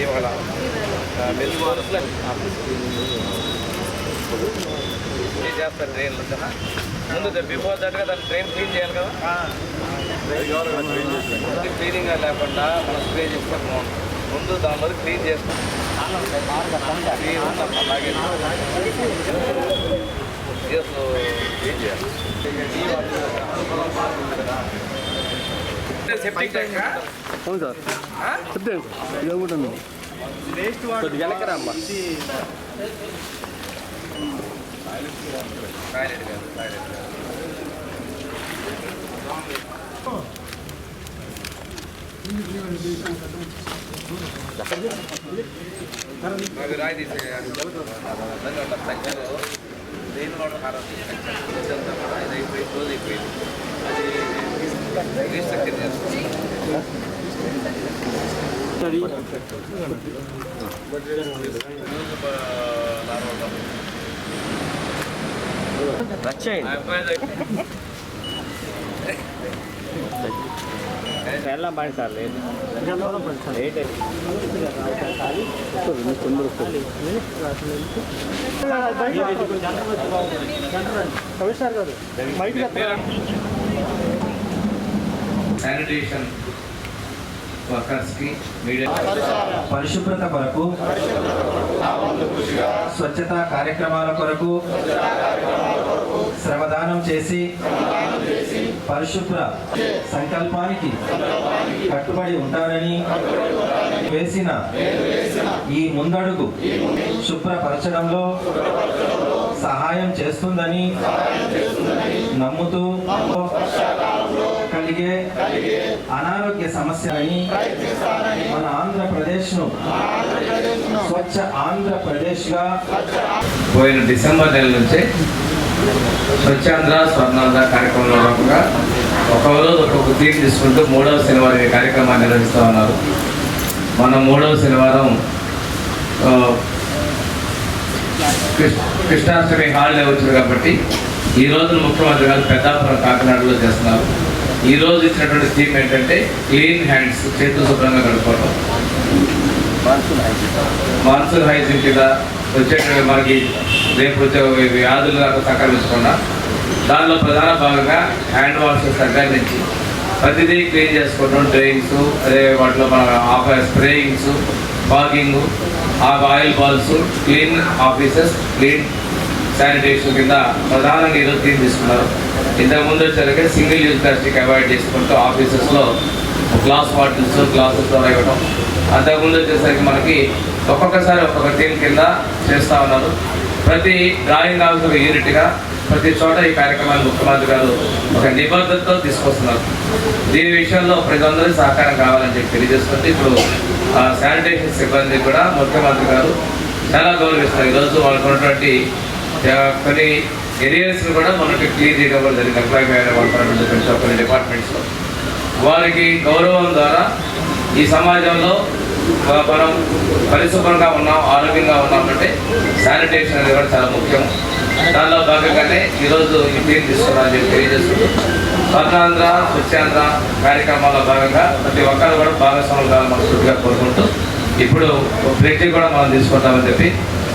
ఇవాళ క్లీన్ చేస్తారు ట్రైన్ ముందు బిఫోర్ దట్గా దాన్ని ట్రైన్ క్లీన్ చేయాలి కదా. ముందు క్లీనింగ్ లేకుండా మనం స్ప్రే చేసుకొని ముందు దాని మీద క్లీన్ చేసుకుంటాం అలాగే చేయాలి. సెప్టిక్ ట్యాంక్ అవును సార్. చెప్తే ఇది అనుకుంటాను కొద్దిగా వెనకరా అమ్మా. టాయిలెట్ కాదు టాయిలెట్ కాదు. నాకు రాయి సంఖ్యలో దేని వాడు హారం ఇదంతా కూడా ఇది అయిపోయి క్లోజ్ అయిపోయింది అది రీస్ట్రక్చర్ చేస్తాం எல்லாம் பண்ணி sir late late commissioner garu mike వర్కర్స్కి media పరిశుభ్రత కొరకు స్వచ్ఛతా కార్యక్రమాల కొరకు శ్రమదానం చేసి పరిశుభ్ర సంకల్పానికి కట్టుబడి ఉంటారని వేసిన ఈ ముందడుగు శుభ్రపరచడంలో సహాయం చేస్తుందని నమ్ముతూ కలిగే అనారోగ్య సమస్యలని మన ఆంధ్రప్రదేశ్ను స్వచ్ఛ ఆంధ్రప్రదేశ్గా పోయిన డిసెంబర్ నెల నుంచే స్వచ్ఛాంధ్ర స్వర్ణాంధ్ర కార్యక్రమంలో భాగంగా ఒక రోజు ఒక్కొక్క థీమ్ తీసుకుంటూ మూడవ శనివారం ఈ కార్యక్రమాన్ని నిర్వహిస్తూ ఉన్నారు. మన మూడవ శనివారం కృష్ణాష్టమి హాలిడే వచ్చింది కాబట్టి ఈ రోజున ముఖ్యమంత్రి గారు పెద్దాపురం కాకినాడలో చేస్తున్నారు. ఈ రోజు ఇచ్చినటువంటి థీమ్ ఏంటంటే క్లీన్ హ్యాండ్స్ చేతులు శుభ్రంగా కడుక్కోవడం మాన్సూన్ హైజీన్ కింద వచ్చేటువంటి మనకి రేపు వచ్చే వ్యాధులు దాకా సంక్రమించకుండా దానిలో ప్రధాన భాగంగా హ్యాండ్ వాష్ సంక్రమించి ప్రతిదీ క్లీన్ చేసుకోవడం డ్రైన్స్ అదే వాటిలో మన sprayings bagging oil balls clean offices clean sanitation కింద ప్రధానంగా ఈరోజు తీసుకున్నారు. ఇంతకు ముందు వచ్చేసరికి సింగిల్ యూజ్ ప్లాస్టిక్ అవాయిడ్ చేసుకుంటూ ఆఫీసెస్లో గ్లాస్ బాటిల్స్ గ్లాసెస్ ద్వారా ఇవ్వడం అంతకుముందు వచ్చేసరికి మనకి ఒక్కొక్కసారి ఒక్కొక్క టీం కింద చేస్తూ ఉన్నారు. ప్రతి డ్రాయింగ్ హౌస్ యూనిట్గా ప్రతి చోట ఈ కార్యక్రమాన్ని ముఖ్యమంత్రి గారు ఒక నిబద్ధతతో తీసుకొస్తున్నారు. దీని విషయంలో ప్రజలందరూ సహకారం కావాలని చెప్పి తెలియజేస్తుంది ఇప్పుడు ఆ, శానిటేషన్ సిబ్బంది కూడా ముఖ్యమంత్రి గారు చాలా గౌరవిస్తారు ఈరోజు వాళ్ళకు ఉన్నటువంటి కొన్ని ఏరియాస్ కూడా మనకి క్లియర్ చేయడం కూడా జరిగింది. ఎంప్లాయ్ వాళ్ళు కొన్ని డిపార్ట్మెంట్స్లో వారికి గౌరవం ద్వారా ఈ సమాజంలో మనం పరిశుభ్రంగా ఉన్నాం ఆరోగ్యంగా ఉన్నామంటే శానిటేషన్ అనేది కూడా చాలా ముఖ్యం. దానిలో భాగంగానే ఈరోజు ఈ టీం తీసుకున్నారని చెప్పి తెలియజేస్తుంది. స్వర్ణాంధ్ర స్వచ్ఛాంధ్ర కార్యక్రమాల్లో భాగంగా ప్రతి ఒక్కరు కూడా భాగస్వాములు కావాలని మనస్ఫూర్తిగా కోరుకుంటూ ఇప్పుడు ప్రతి కూడా మనం తీసుకుంటామని చెప్పి